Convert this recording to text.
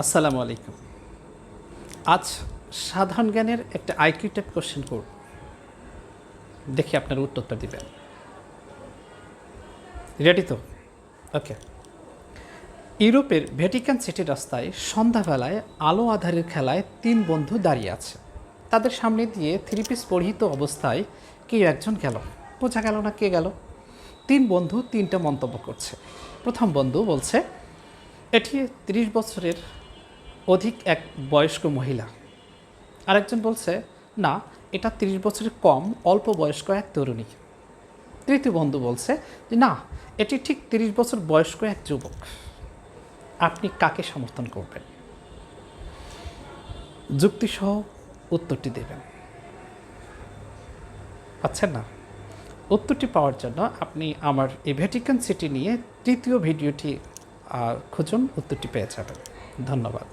আসসালামু আলাইকুম। আজ সাধারণ জ্ঞানের একটা আইকিউ টাইপ কোশ্চেন করব। দেখি আপনার উত্তরটা দিবেন। রেডি তো? ওকে ইউরোপের ভ্যাটিকান সিটি রাস্তায় সন্ধ্যাবেলায় আলো আধারের খেলায় তিন বন্ধু দাঁড়িয়ে আছে। তাদের সামনে দিয়ে থ্রি পিস পরিহিত অবস্থায় কেউ একজন গেল। বোঝা গেল না কে গেল। তিন বন্ধু তিনটা মন্তব্য করছে। প্রথম বন্ধু বলছে, এটি তিরিশ বছরের অধিক এক বয়স্ক মহিলা। আরেকজন বলছে, না, এটা তিরিশ বছরের কম, অল্প বয়স্ক এক তরুণী। তৃতীয় বন্ধু বলছে, যে না, এটি ঠিক তিরিশ বছর বয়স্ক এক যুবক। আপনি কাকে সমর্থন করবেন? যুক্তিসহ উত্তরটি দেবেন। পাচ্ছেন না, উত্তরটি পাওয়ার জন্য আপনি আমার এই ভ্যাটিকান সিটি নিয়ে তৃতীয় ভিডিওটি খুঁজুন, উত্তরটি পেয়ে যাবেন। ধন্যবাদ।